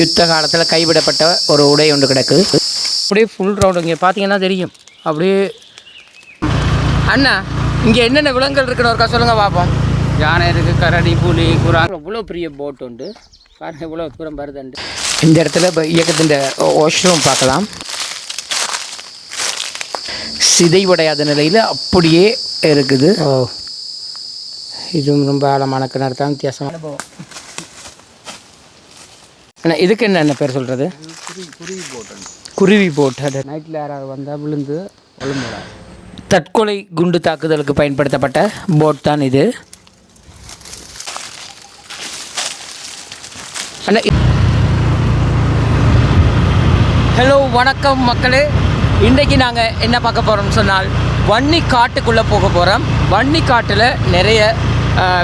யுத்த காலத்தில் கைவிடப்பட்ட ஒரு உடை ஒன்று கிடக்கு. அப்படியே ஃபுல் ரவுண்டு இங்கே பார்த்தீங்கன்னா தெரியும். அப்படியே அண்ணா இங்கே என்னென்ன விலங்குகள் இருக்குன்னு ஒருக்கா சொல்லுங்கள் பார்ப்போம் யானை இருக்கு கரடி புலி குரா. இவ்வளோ பெரிய போட் உண்டு? பாருங்க இவ்வளோ தூரம் வருதுண்டு இந்த இடத்துல இப்போ இயக்கத்தின் வாஷ்ரூம் பார்க்கலாம். சிதைவடையாத நிலையில் அப்படியே இருக்குது. ஓ இதுவும் ரொம்ப ஆழமான கிணறு தான் வித்தியாசமான அனுபவம். அண்ணா இதுக்கு என்ன என்ன பேர் சொல்கிறது குருவி போட்டு குருவி போட்டு நைட்டில் யாராவது வந்தால் விழுந்து ஒழுங்குடா தற்கொலை குண்டு தாக்குதலுக்கு பயன்படுத்தப்பட்ட போட் தான் இது. அண்ணா ஹலோ வணக்கம் மக்களே. இன்றைக்கு நாங்கள் என்ன பார்க்க போகிறோம்னு சொன்னால் வன்னி காட்டுக்குள்ளே போக போகிறோம் வன்னி காட்டில் நிறைய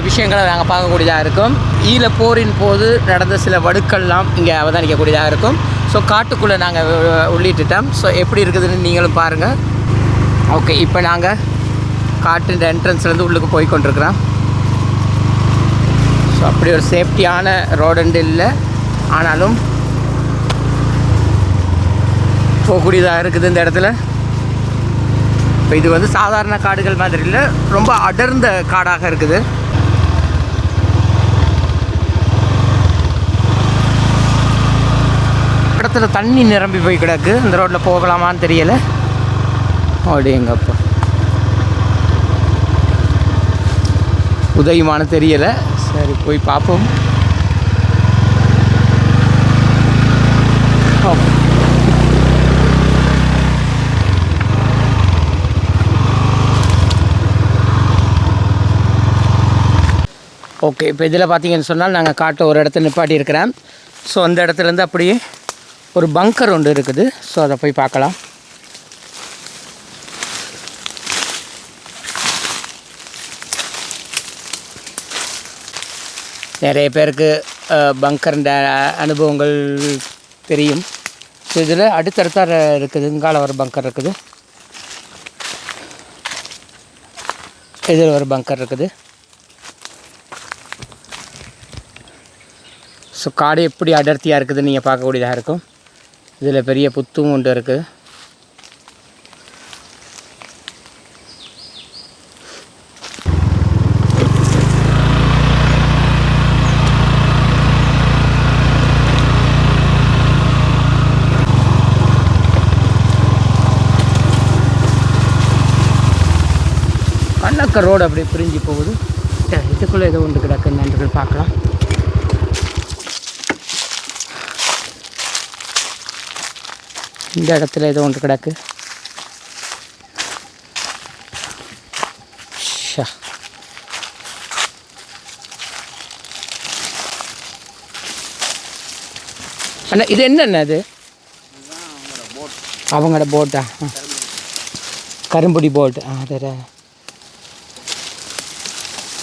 விஷயங்களை நாங்கள் பார்க்கக்கூடியதாக இருக்கும். ஈழ போரின் போது நடந்த சில வடுக்கள்லாம் இங்கே அவதானிக்கக்கூடியதாக இருக்கும். ஸோ காட்டுக்குள்ளே நாங்கள் உள்ளிட்டுட்டோம். ஸோ எப்படி இருக்குதுன்னு நீங்களும் பாருங்கள் ஓகே இப்போ நாங்கள் காட்டு என்ட்ரன்ஸ்லேருந்து உள்ளுக்கு போய் கொண்டிருக்கிறோம். ஸோ அப்படி ஒரு சேஃப்டியான ரோடுண்டு இல்லை ஆனாலும் போகக்கூடியதாக இருக்குது இந்த இடத்துல. இப்போ இது வந்து சாதாரண காடுகள் மாதிரி இல்லை ரொம்ப அடர்ந்த காடாக இருக்குது. இடத்துல தண்ணி நிரம்பி போய் கிடக்கு. இந்த ரோட்டில் போகலாமான்னு தெரியலை. அப்படிங்கப்பா உதயமானு தெரியலை. சரி போய் பார்ப்போம். ஓகே இப்போ இதில் பார்த்தீங்கன்னு சொன்னால் நாங்கள் காட்டை ஒரு இடத்துல நிப்பாட்டி இருக்கிறேன் ஸோ அந்த இடத்துலேருந்து அப்படியே ஒரு பங்கர் ஒன்று இருக்குது. ஸோ அதை போய் பார்க்கலாம். நிறைய பேருக்கு பங்கர்ன்ற அனுபவங்கள் தெரியும். ஸோ இதில் அடுத்தடுத்தார இருக்குது. இங்கால ஒரு பங்கர் இருக்குது. இதில் ஒரு பங்கர் இருக்குது. ஸோ காடு எப்படி அடர்த்தியாக இருக்குதுன்னு நீங்கள் பார்க்கக்கூடியதாக இருக்கும். இதில் பெரிய புத்தும் ஒன்று இருக்குது கண்ணக்க ரோடு அப்படியே பிரிஞ்சு போகுது. இதுக்குள்ளே ஏதோ ஒன்று கிடக்குன்னு நன்றுகள் பார்க்கலாம். இந்த இடத்துல ஏதோ ஒன்று கிடக்கு. ஷா. அண்ணா இது என்னண்ணா இது? அவங்களோட போட்டா? கரும்புடி போட் அதே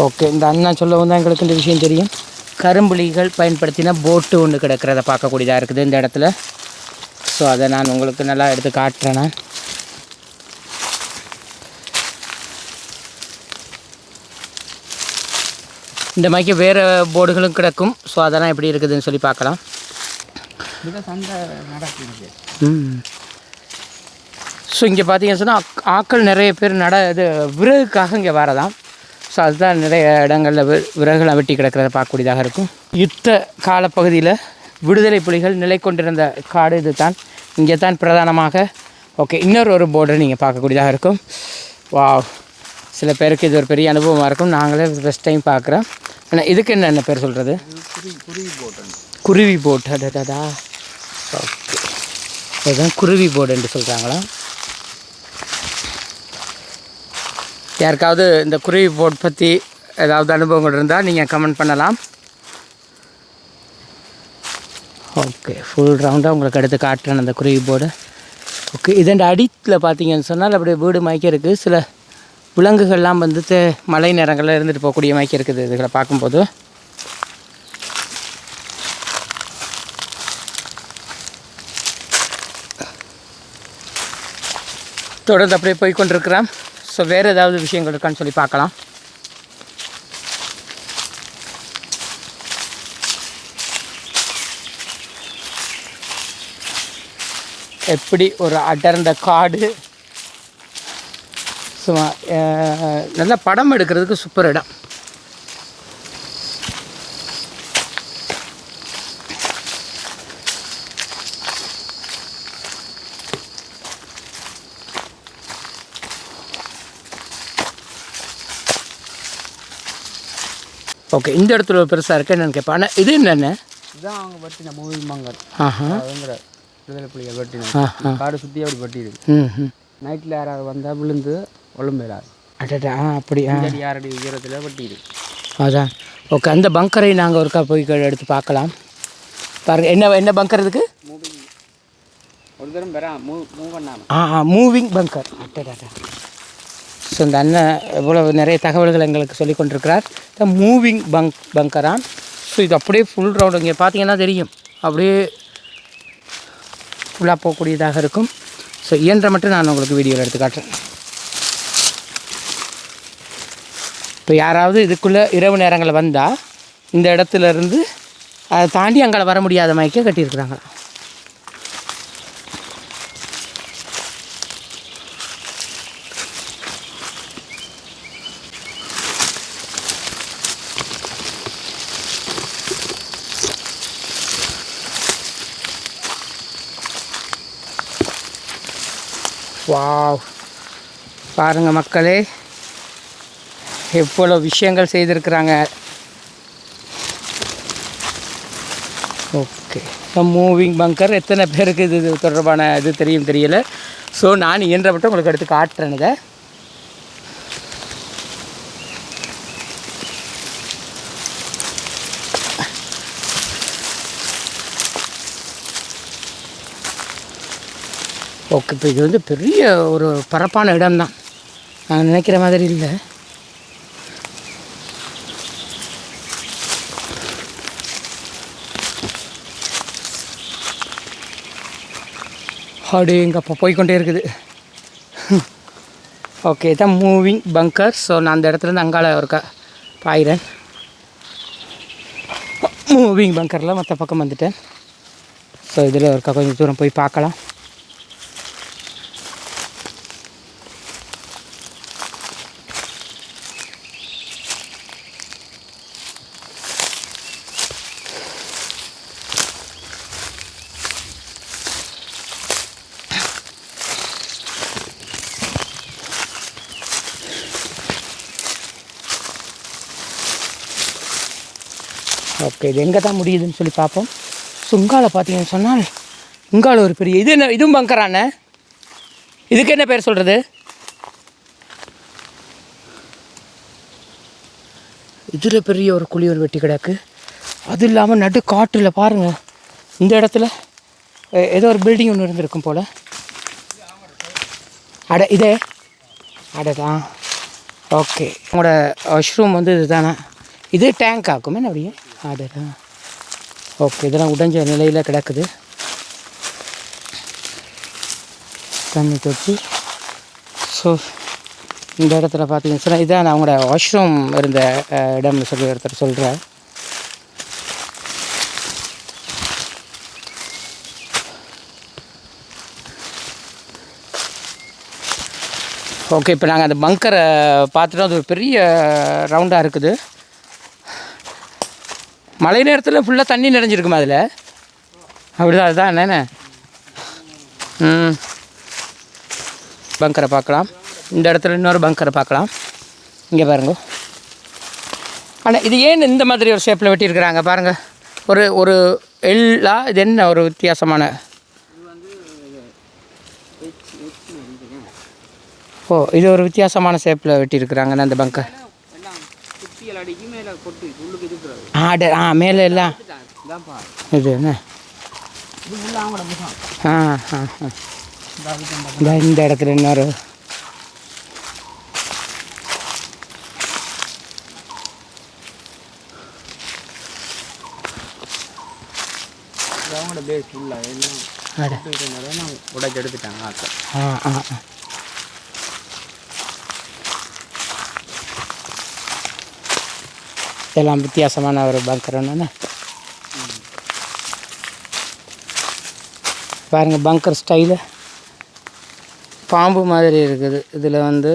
ஓகே இந்த அண்ணா சொல்லவும் தான் எங்களுக்கு இந்த விஷயம் தெரியும். கரும்புலிகள் பயன்படுத்தின போட்டு ஒன்று கிடக்கிறத பார்க்கக்கூடியதாக இருக்குது இந்த இடத்துல. ஸோ அதை நான் உங்களுக்கு நல்லா எடுத்து காட்டுறேன் நான். இந்த மாதிரி வேறு போர்டுகளும் கிடக்கும். ஸோ அதெல்லாம் எப்படி இருக்குதுன்னு சொல்லி பார்க்கலாம். ம். ஸோ இங்கே பார்த்தீங்கன்னு சொன்னால் ஆட்கள் நிறைய பேர் நட இது விறகுக்காக இங்கே வரதாம் ஸோ அதுதான் நிறைய இடங்களில் விறகுலாம் வெட்டி கிடக்கிறத பார்க்கக்கூடியதாக இருக்கும். யுத்த காலப்பகுதியில் விடுதலை புலிகள் நிலை கொண்டிருந்த காடு இது தான் இங்கே தான் பிரதானமாக. ஓகே இன்னொரு ஒரு போர்டை நீங்கள் பார்க்கக்கூடியதாக இருக்கும். வா சில பேருக்கு இது ஒரு பெரிய அனுபவமாக இருக்கும். நாங்களே ஃபஸ்ட் டைம் பார்க்குறோம். ஆனால் இதுக்கு என்ன என்ன பேர் சொல்கிறது குருவி போட்டு குருவி போட் அடடா ஓகே இதுதான் குருவி போர்டுன்னு சொல்கிறாங்களா யாருக்காவது இந்த குருவி போட் பற்றி ஏதாவது அனுபவங்கள் இருந்தால் நீங்கள் கமெண்ட் பண்ணலாம். ஓகே ஃபுல் ரவுண்டாக உங்களுக்கு எடுத்து காட்டுறேன் அந்த குருவி போர்டு ஓகே இதன் அடித்தில் பார்த்தீங்கன்னு சொன்னால் அப்படியே வீடு மயக்க இருக்குது. சில விலங்குகள்லாம் வந்து மழை நேரங்களில் இருந்துட்டு போகக்கூடிய மயக்க இருக்குது இதுகளை பார்க்கும்போது. தொடர்ந்து அப்படியே போய் கொண்டிருக்கிறேன் ஸோ வேறு ஏதாவது விஷயங்கள் இருக்கான்னு சொல்லி பார்க்கலாம். எப்படி ஒரு அடர்ந்த காடு. சும்மா நல்ல படம் எடுக்கிறதுக்கு சூப்பர் இடம். ஓகே இந்த இடத்துல பெருசாக இருக்கு என்னன்னு கேட்பேன். ஆனால் இது என்னென்ன இதுதான் அவங்க வெட்டின மூவி மங்கர் ஆஹா விடுதலை புலிகள் வெட்டின ஆஹா காடு சுற்றி அப்படி வெட்டிடுது நைட்டில் யாராவது வந்தால் விழுந்து ஒழும்பேறாது. அடடா ஆ அப்படி யாரடி உயரத்தில் வெட்டிடு அதான். ஓகே அந்த பங்கரை நாங்கள் ஒருக்கா போய் எடுத்து பார்க்கலாம். பாருங்க என்ன என்ன பங்கர் இதுக்கு? ஒரு தரம் பெறா மூவ் மூவ் பண்ணாமல் ஆ ஆ மூவிங் பங்கர். அட்டடா ஸோ இந்த அண்ணன் இவ்வளவு நிறைய தகவல்கள் எங்களுக்கு சொல்லி கொண்டிருக்கிறார். த மூவிங் பங்க் பங்கரான் ஸோ இது அப்படியே ஃபுல் ரவுண்ட் இங்கே பார்த்தீங்கன்னா தெரியும். அப்படியே ஃபுல்லாக போகக்கூடியதாக இருக்கும். ஸோ இயன்ற மட்டும் நான் உங்களுக்கு வீடியோவில் எடுத்து காட்டுறேன். இப்போ யாராவது இதுக்குள்ளே இரவு நேரங்களில் வந்தால் இந்த இடத்துல இருந்து அதை தாண்டி அங்கே வர முடியாத மயக்க கட்டியிருக்கிறாங்க வாவ். பாருங்கள் மக்களே எவ்வளோ விஷயங்கள் செய்திருக்கிறாங்க. ஓகே. இப்போ மூவிங் பங்கர் எத்தனை பேருக்கு இது தொடர்பான இது தெரியும் தெரியல. ஸோ நான் இயன்ற மட்டும் உங்களுக்கு எடுத்து காட்டுறேன் இதை. ஓகே இப்போ இது வந்து பெரிய ஒரு பரப்பான இடம்தான். நான் நினைக்கிற மாதிரி இல்லை. அப்படி இங்கே அப்போ போய்க்கொண்டே இருக்குது. ஓகே தான் மூவிங் பங்கர். ஸோ நான் அந்த இடத்துலேருந்து அங்கால ஒருக்கா பாயிறேன். மூவிங் பங்கரில் மற்ற பக்கம் வந்துட்டேன். ஸோ இதில் ஒருக்கா கொஞ்சம் தூரம் போய் பார்க்கலாம் ஓகே இது எங்கே தான் முடியுதுன்னு சொல்லி பார்ப்போம். சுங்கால பார்த்தீங்கன்னு சொன்னால் சுங்காலை ஒரு பெரிய இது என்ன இதுவும் பங்கரானே இதுக்கு என்ன பேர் சொல்கிறது இதில் பெரிய ஒரு குழி வெட்டி கிடக்கு. அது இல்லாமல் நடு காட்டில் பாருங்கள் இந்த இடத்துல ஏதோ ஒரு பில்டிங் ஒன்று இருந்திருக்கும் போல். அட இதே? அடதான் ஓகே. உங்களோட வாஷ்ரூம் வந்து இதுதானே. இது டேங்க் ஆக்குமே. அப்படியே அடடா ஓகே இதெல்லாம் உடைஞ்ச நிலையில் கிடக்குது. தண்ணி தொட்டி. ஸோ இந்த இடத்துல பார்த்தீங்கன்னா சொன்னால் இதான் அவங்களோட வாஷ்ரூம் இருந்த இடம்னு சொல்லி ஒருத்தர் சொல்கிறார் ஓகே இப்போ நாங்கள் அந்த பங்கரை பார்த்துட்டோம். அது ஒரு பெரிய ரவுண்டாக இருக்குது. மழை நேரத்தில் ஃபுல்லாக தண்ணி நிறைஞ்சிருக்குமா அதில்? அப்படிதான் அதுதான் என்னென்ன ம். பங்கரை பார்க்கலாம். இந்த இடத்துல இன்னொரு பங்கரை பார்க்கலாம். இங்கே பாருங்க. ஆனால் இது ஏன் இந்த மாதிரி ஒரு ஷேப்பில் வெட்டியிருக்கிறாங்க? பாருங்கள் ஒரு ஒரு எல்லா இது என்ன ஒரு வித்தியாசமான? ஓ இது ஒரு வித்தியாசமான ஷேப்பில் வெட்டியிருக்கிறாங்கண்ணா அந்த பங்கர் இருக்கிறது ஆ மேலே எல்லாம். இது என்ன? ஆ ஆ ஆ. இந்த இடத்துல இன்னொரு. உடைச்சு எடுத்துட்டாங்க ஆ ஆ. இதெல்லாம் வித்தியாசமான ஒரு பங்கர் ஒன்று பாருங்கள் பங்கர் ஸ்டைலு பாம்பு மாதிரி இருக்குது. இதில் வந்து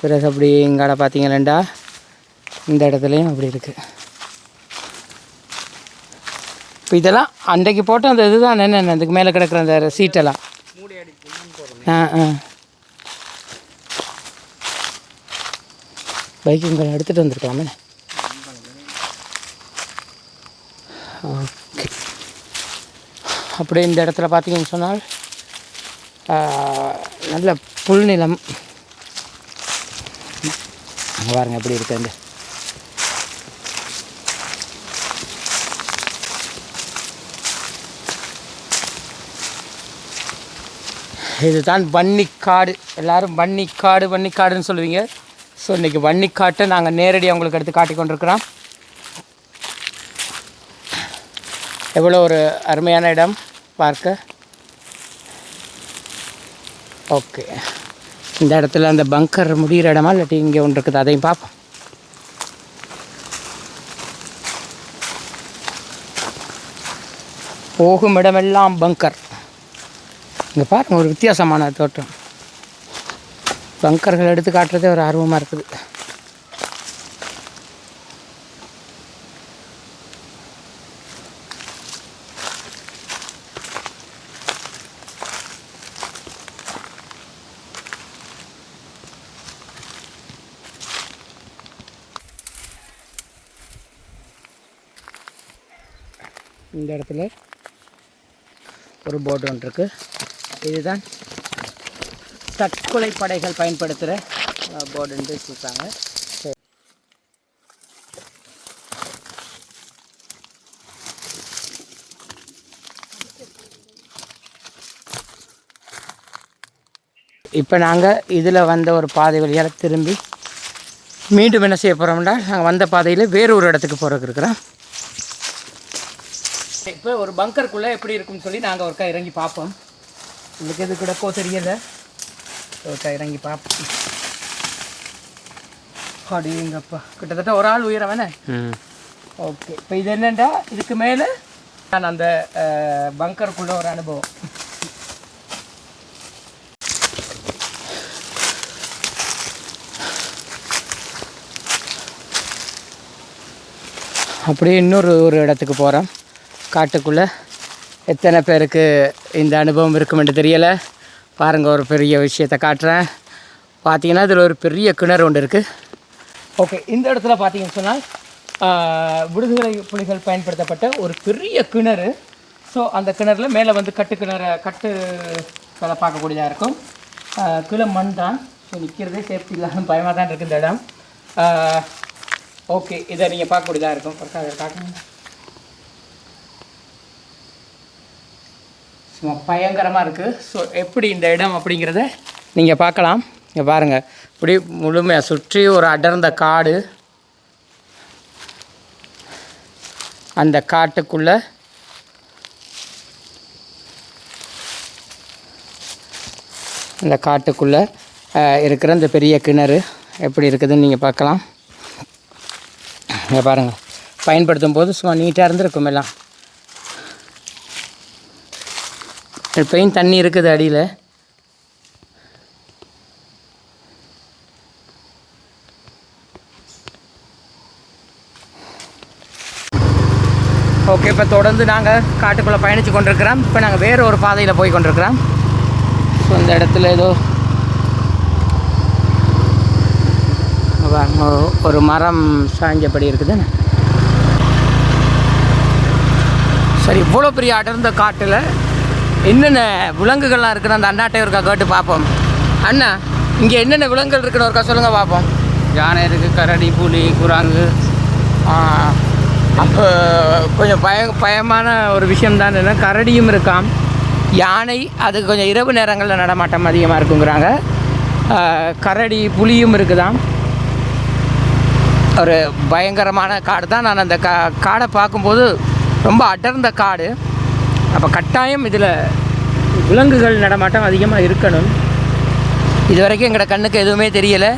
பிறகு அப்படி இங்காட பார்த்தீங்களேண்டா? இந்த இடத்துலையும் அப்படி இருக்குது இப்போ இதெல்லாம் அன்றைக்கு போட்ட அந்த இதுதான். என்ன அதுக்கு மேலே கிடக்குற அந்த சீட்டெல்லாம். ஆ ஆ. பைக்கு இங்கே எடுத்துகிட்டு வந்திருக்கலாமே. ஓகே. அப்படியே இந்த இடத்துல பார்த்தீங்கன்னு சொன்னால் நல்ல புல்நிலம். பாருங்க எப்படி இருக்கு இதுதான் வன்னிக்காடு. எல்லாரும் வன்னிக்காடு வன்னிக்காடுன்னு சொல்லுவீங்க. ஸோ இன்றைக்கி வன்னிக்காட்டை நாங்கள் நேரடியாக உங்களுக்கு எடுத்து காட்டி கொண்டிருக்கிறோம். எவ்வளோ ஒரு அருமையான இடம் பார்க்க? ஓகே இந்த இடத்துல அந்த பங்கர் முடிகிற இடமா இல்லாட்டி இங்கே ஒன்று இருக்குது? அதையும் பார்ப்போம். போகும் இடமெல்லாம் பங்கர் இங்கே பாருங்க ஒரு வித்தியாசமான தோட்டம் பங்கர்கள் எடுத்து காட்டுறதே ஒரு ஆர்வமாக இருக்குது. இந்த இடத்துல ஒரு போர்டு ஒன்று இருக்கு. இதுதான் தற்கொலை படைகள் பயன்படுத்துகிற போர்டுன்னு சொல்லிட்டாங்க இப்போ நாங்கள் இதில் வந்த ஒரு பாதை வழியால் திரும்பி மீண்டும் என்ன செய்ய போகிறோம்னா நாங்கள் வந்த பாதையில் வேறு ஒரு இடத்துக்கு போகிறதுக்கு இருக்கிறோம். இப்போ ஒரு பங்கருக்குள்ளே எப்படி இருக்கும்னு சொல்லி நாங்கள் ஒருக்கா இறங்கி பார்ப்போம் உங்களுக்கு எது கிடக்கோ தெரியல. ஒருக்கா இறங்கி பார்ப்போம் அப்படிங்கப்பா கிட்டத்தட்ட ஒரு ஆள் உயரம் வேணே. ஓகே. இப்போ இது என்னண்டா? இதுக்கு மேலே நான் அந்த பங்கருக்குள்ள ஒரு அனுபவம். அப்படியே இன்னொரு ஒரு இடத்துக்கு போகிறோம் காட்டுக்குள்ளே எத்தனை பேருக்கு இந்த அனுபவம் இருக்குமென்று தெரியலை. பாருங்கள் ஒரு பெரிய விஷயத்தை காட்டுறேன். பார்த்தீங்கன்னா இதில் ஒரு பெரிய கிணறு ஒன்று இருக்குது ஓகே இந்த இடத்துல பார்த்தீங்கன்னு சொன்னால் விடுதலை புலிகள் பயன்படுத்தப்பட்ட ஒரு பெரிய கிணறு. ஸோ அந்த கிணறுல மேலே வந்து கட்டு கிணறு கட்டு வேலை பார்க்கக்கூடியதாக இருக்கும். கீழே மண் தான். ஸோ நிற்கிறதே சேஃப்டி இல்லாமல் பயமாக தான் இருக்குது இந்த இடம். ஓகே இதை நீங்கள் பார்க்கக்கூடியதாக இருக்கும். ஒருக்கா அதை காட்டுங்க. சும்மா பயங்கரமாக இருக்குது ஸோ எப்படி இந்த இடம் அப்படிங்கிறத நீங்கள் பார்க்கலாம். இங்கே பாருங்கள் இப்படி முழுமையாக சுற்றி ஒரு அடர்ந்த காடு. அந்த காட்டுக்குள்ளே இந்த காட்டுக்குள்ளே இருக்கிற இந்த பெரிய கிணறு எப்படி இருக்குதுன்னு நீங்கள் பார்க்கலாம். இங்கே பாருங்கள் பயன்படுத்தும் போது சும்மா நீட்டாக இருந்திருக்கும் எல்லாம். இப்போயும் தண்ணி இருக்குது அடியில். ஓகே இப்போ தொடர்ந்து நாங்கள் காட்டுக்குள்ளே பயணித்து கொண்டிருக்கிறோம். இப்போ நாங்கள் வேறு ஒரு பாதையில் போய் கொண்டிருக்கிறோம். ஸோ இந்த இடத்துல ஏதோ ஒரு மரம் சாஞ்சபடி இருக்குதுன்னு சரி இவ்வளோ பெரிய அடர்ந்த காட்டில் என்னென்ன விலங்குகள்லாம் இருக்குன்னு அந்த அண்ணாட்டை ஒருக்கா கேட்டு பார்ப்போம். அண்ணா இங்கே என்னென்ன விலங்குகள் இருக்குன்னு ஒருக்கா சொல்லுங்கள் பார்ப்போம். யானை இருக்குது கரடி புலி குரங்கு. அப்போ கொஞ்சம் பய பயமான ஒரு விஷயம் தான் என்ன கரடியும் இருக்காம். யானை அது கொஞ்சம் இரவு நேரங்களில் நடமாட்டம் அதிகமாக இருக்குங்கிறாங்க. கரடி புலியும் இருக்குதாம். ஒரு பயங்கரமான காடு தான் நான் அந்த கா காடை பார்க்கும்போது ரொம்ப அடர்ந்த காடு. அப்போ கட்டாயம் இதில் விலங்குகள் நடமாட்டம் அதிகமாக இருக்கணும். இது வரைக்கும் எங்களோட கண்ணுக்கு எதுவுமே தெரியலை.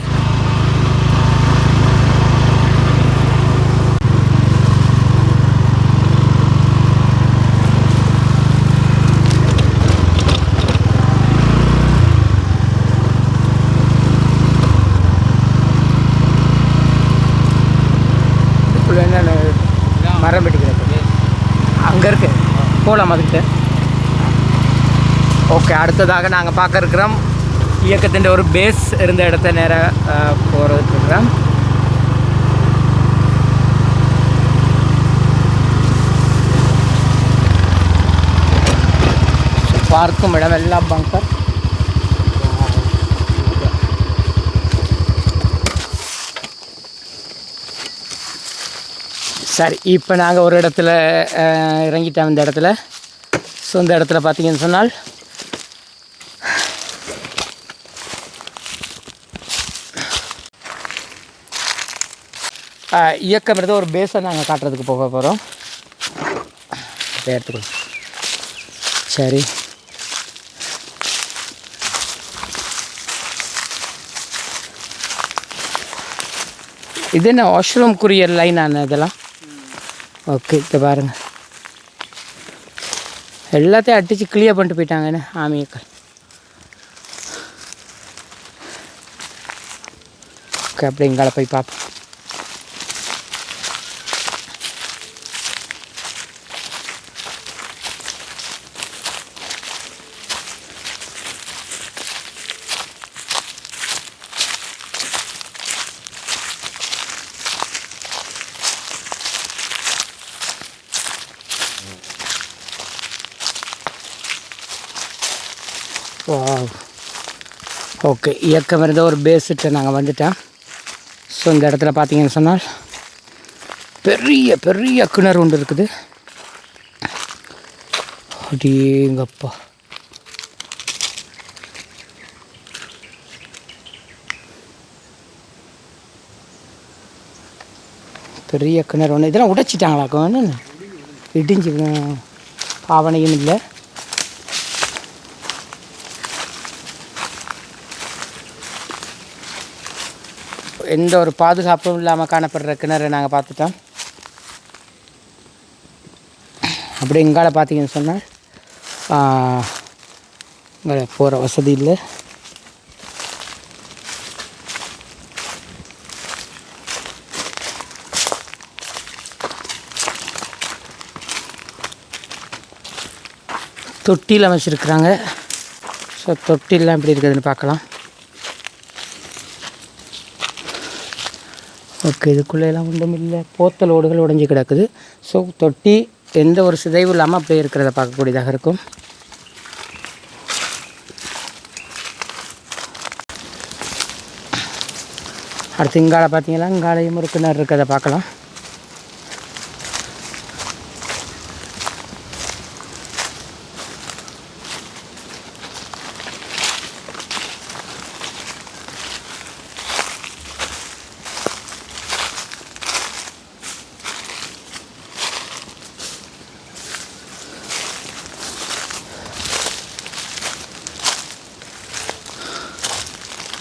போகலாம் அதுக்கிட்ட ஓகே அடுத்ததாக நாங்கள் பார்க்க இருக்கிறோம். இயக்கத்தின் ஒரு பேஸ் இருந்த இடத்த நேராக போகிறதுக்கு இருக்கிறோம். பார்க்கும் இடம் எல்லாம் பங்கர் சரி இப்போ நாங்கள் ஒரு இடத்துல இறங்கிட்டோம் இந்த இடத்துல. ஸோ இந்த இடத்துல பார்த்தீங்கன்னு சொன்னால் இயக்கம் எடுத்து ஒரு பேஸை நாங்கள் காட்டுறதுக்கு போக போகிறோம் எடுத்துக்கணும் சரி. இது என்ன வாஷ்ரூம்க்குரிய லைனான இதெல்லாம்? ஓகே இப்போ பாருங்க. எல்லாத்தையும் அடித்து கிளியர் பண்ணிட்டு போயிட்டாங்கன்னு ஆமியக்கள் ஓகே அப்படி போய் பார்ப்போம் ஓகே இயக்கம் இருந்த ஒரு பேஸிட்டு நாங்கள் வந்துட்டேன் ஸோ இந்த இடத்துல பார்த்தீங்கன்னு சொன்னால் பெரிய பெரிய கிணறு ஒன்று இருக்குது. அப்படிங்கப்பா பெரிய கிணறு ஒன்று இதெல்லாம் உடைச்சிட்டாங்களாக்கா இடிஞ்சு பாவனையும் இல்லை. எந்த ஒரு பாதுகாப்பும் இல்லாமல் காணப்படுற கிணறு நாங்கள் பார்த்துட்டோம். அப்படி இங்கால பார்த்தீங்கன்னு சொன்னால் இங்கே போகிற வசதி இல்லை. தொட்டியில் அமைச்சிருக்கிறாங்க. ஸோ தொட்டிலாம் எப்படி இருக்குதுன்னு பார்க்கலாம். ஓகே இதுக்குள்ளெல்லாம் ஒன்றும் இல்லை. போத்தல் ஓடுகள் உடைஞ்சு கிடக்குது. ஸோ தொட்டி எந்த ஒரு சிதைவும் இல்லாமல் அப்படியே இருக்கிறத பார்க்கக்கூடியதாக இருக்கும். அடுத்து இங்கால பார்த்தீங்கன்னா இங்காலையும் ஒரு கிணறு இருக்கிறத பார்க்கலாம்.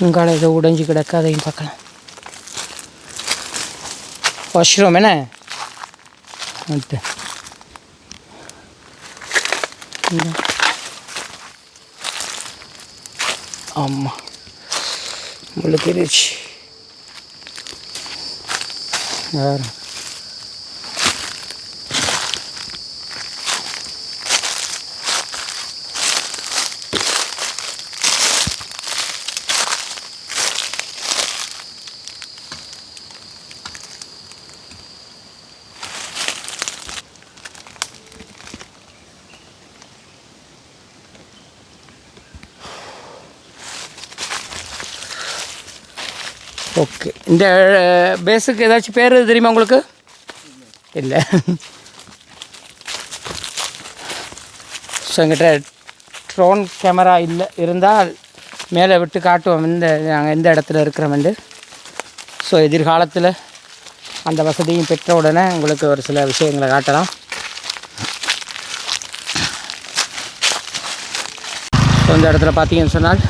இங்கால ஏதோ உடைஞ்சு கிடக்கு அதையும் பார்க்கலாம். வாஷ்ரூம் என்ன? ஆமாம் முழுக்கிடுச்சு வேறு. ஓகே இந்த பேஸுக்கு ஏதாச்சும் பேர் தெரியுமா உங்களுக்கு? இல்லை. ஸோ எங்கிட்ட ட்ரோன் கேமரா இல்லை இருந்தால் மேலே விட்டு காட்டுவோம். இந்த நாங்கள் எந்த இடத்துல இருக்கிறோம்ண்டு ஸோ எதிர்காலத்தில் அந்த வசதியும் பெற்ற உடனே உங்களுக்கு ஒரு சில விஷயங்களை காட்டலாம். ஸோ இந்த இடத்துல பார்த்தீங்கன்னு சொன்னால்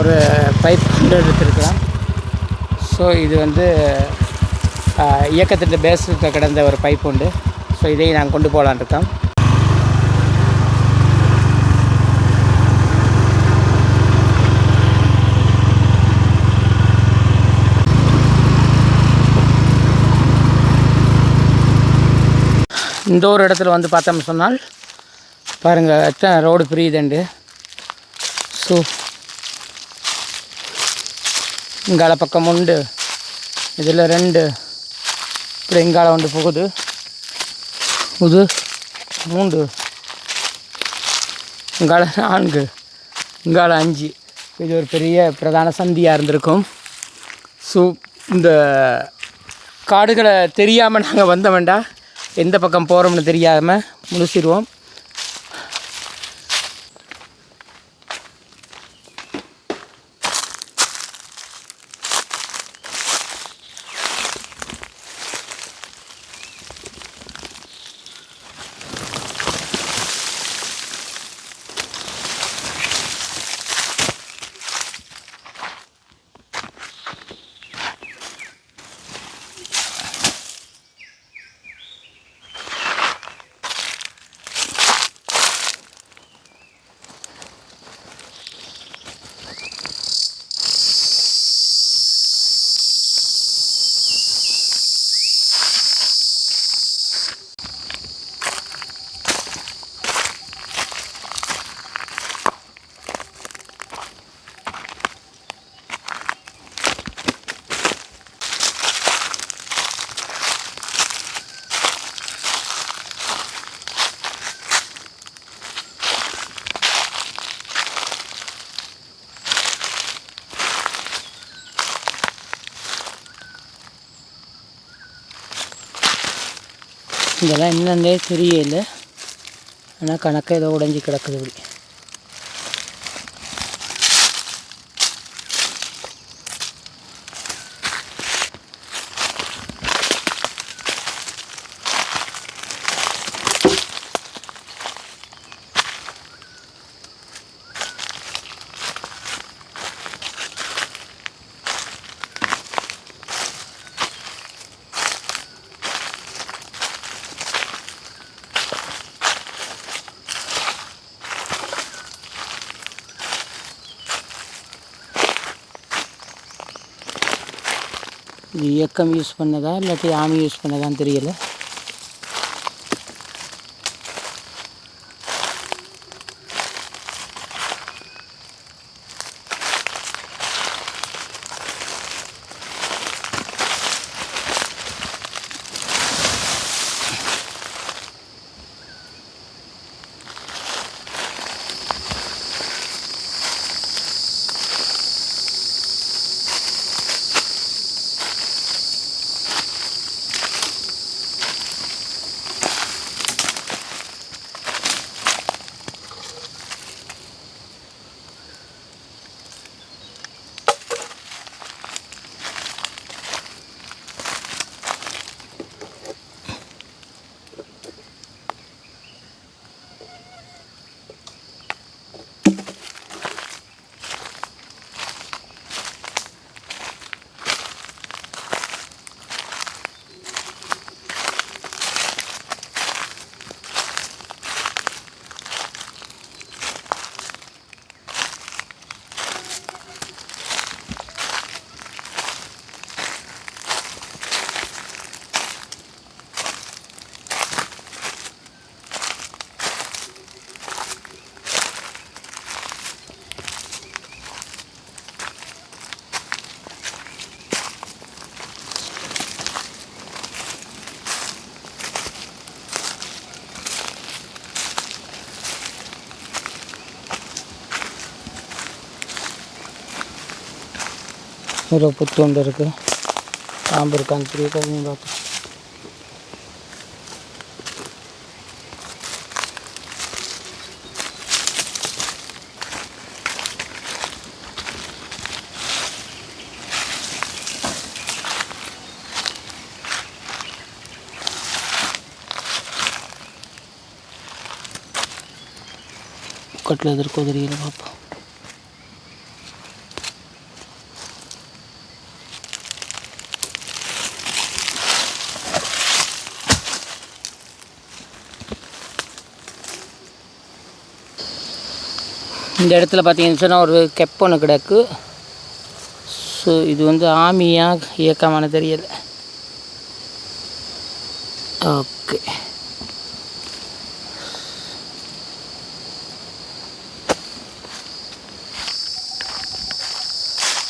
ஒரு பைப் கொண்டு எடுத்துருக்கலாம். ஸோ இது வந்து இயக்கத்திட்ட இயக்கத்தின் பேஸுக்கு கிடந்த ஒரு பைப் உண்டு. ஸோ இதையும் நாங்கள் கொண்டு போகலான் இருக்கோம். இந்த ஒரு இடத்துல வந்து பார்த்தோம்னு சொன்னால் பாருங்கள் எத்தனை ரோடு பிரியுதுண்டு. ஸோ இங்கால பக்கம் உண்டு. இதில் ரெண்டு. இப்படி இங்கால ஒன்று போகுது. இது மூன்று. இங்கால நான்கு. இங்கால அஞ்சு. இது ஒரு பெரிய பிரதான சந்தியாக இருந்திருக்கும். ஸோ இந்த காடுகளை தெரியாமல் நாங்கள் வந்த வேண்டாம் எந்த பக்கம் போகிறோம்னு தெரியாமல் முழுசிடுவோம் இதெல்லாம் என்னன்னே தெரியல. ஆனால் கணக்க ஏதோ உடஞ்சி கிடக்குது இப்படி. இது யூஸ் பண்ணதா இல்லாட்டி ஆமி யூஸ் பண்ணதான்னு தெரியலை. ஒரு புத்து இருக்குது பாம்பு இருக்கான்னு பெரிய கதையும் பார்த்து. கட்டில் எதிர்க்கோ தெரியல பார்ப்போம். இந்த இடத்துல பார்த்தீங்கன்னு சொன்னால் ஒரு கெப் ஒன்று கிடக்கு. ஸோ இது வந்து ஆமியா இயக்கமான தெரியலை. ஓகே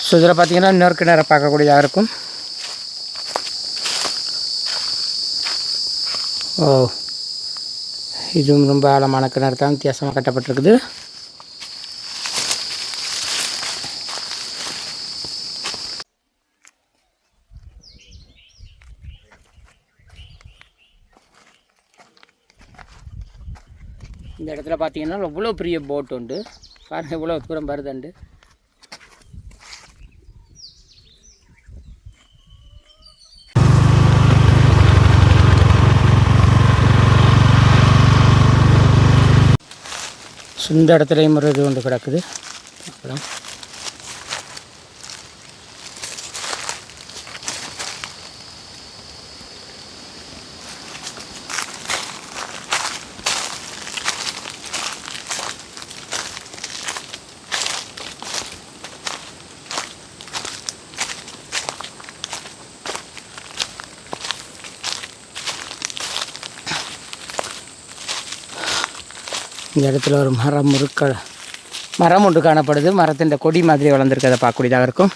ஸோ இதில் பார்த்தீங்கன்னா இன்னொரு கிணறு பார்க்கக்கூடியதாக இருக்கும். ஓ இதுவும் ரொம்ப ஆழமான கிணறு தான். வித்தியாசமாக கட்டப்பட்டிருக்குது. பார்த்தீங்கன்னா எவ்வளோ பெரிய போட் உண்டு. பாருங்கள் இவ்வளோ தூரம் வருதுண்டு ஸோ இந்த இடத்துலையும் ஒரு இது ஒன்று கிடக்குது. அப்புறம் இந்த இடத்துல ஒரு மரம் முறுக்க மரம் ஒன்று காணப்படுது. மரத்தின் கொடி மாதிரி வளர்ந்துருக்கிறத பார்க்கக்கூடியதாக இருக்கும்.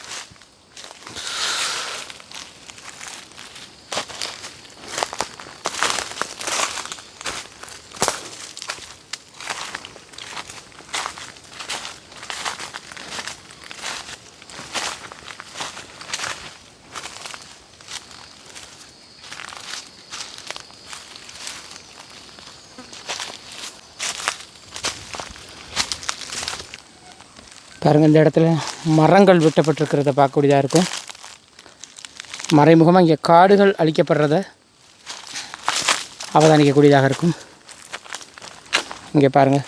பாருங்கள் இந்த இடத்துல மரங்கள் வெட்டப்பட்டிருக்கிறத பார்க்கக்கூடியதாக இருக்கும் மறைமுகமாக இங்கே காடுகள் அழிக்கப்படுறத அவதானிக்கக்கூடியதாக இருக்கும். இங்கே பாருங்கள்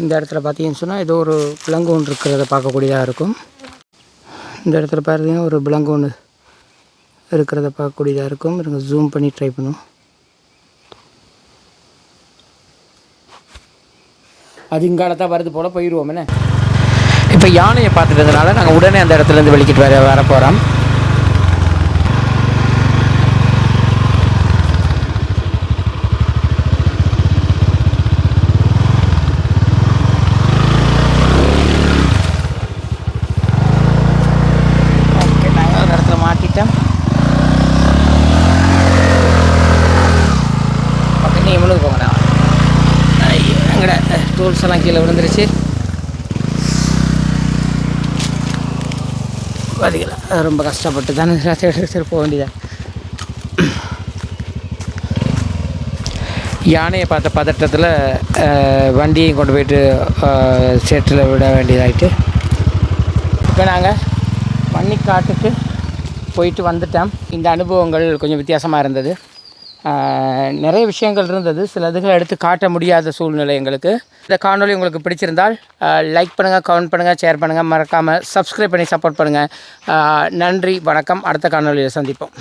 இந்த இடத்துல பார்த்தீங்கன்னு சொன்னால் ஏதோ ஒரு விலங்கு ஒன்று இருக்கிறத பார்க்கக்கூடியதாக இருக்கும். இந்த இடத்துல பார்த்தீங்கன்னா ஒரு விலங்கு ஒன்று இருக்கிறத பார்க்கக்கூடியதாக இருக்கும். இருங்க ஜூம் பண்ணி ட்ரை பண்ணுவோம். அது இங்காலத்தான் வருது போல் போயிடுவோம் என்ன? இப்போ யானையை பார்த்துட்டதுனால நாங்கள் உடனே அந்த இடத்துலேருந்து வெளிக்கிட்டு வர வர போகிறோம் ஓகே நாங்கள் ஒரு இடத்துல மாட்டிட்டோம் பக்கம் நீ முழுக்க போங்கண்ணா எங்கட எல்லாம் கீழே விழுந்துருச்சு. பார்த்தீங்களா ரொம்ப கஷ்டப்பட்டு தானே எடுத்துகிட்டு போக வேண்டியதா. யானையை பார்த்த பதட்டத்தில் வண்டியையும் கொண்டு போயிட்டு சேற்றில் விட வேண்டியதாகிட்டு இப்போ நாங்கள் பன்னிக்காட்டுக்கு போயிட்டு வந்துட்டோம். இந்த அனுபவங்கள் கொஞ்சம் வித்தியாசமாக இருந்தது. நிறைய விஷயங்கள் இருந்தது. சில இதுகளை எடுத்து காட்ட முடியாத சூழ்நிலை எங்களுக்கு. இந்த காணொளி உங்களுக்கு பிடிச்சிருந்தால் லைக் பண்ணுங்கள் கமெண்ட் பண்ணுங்கள் ஷேர் பண்ணுங்கள் மறக்காமல் சப்ஸ்கிரைப் பண்ணி சப்போர்ட் பண்ணுங்கள் நன்றி வணக்கம். அடுத்த காணொளியில் சந்திப்போம்.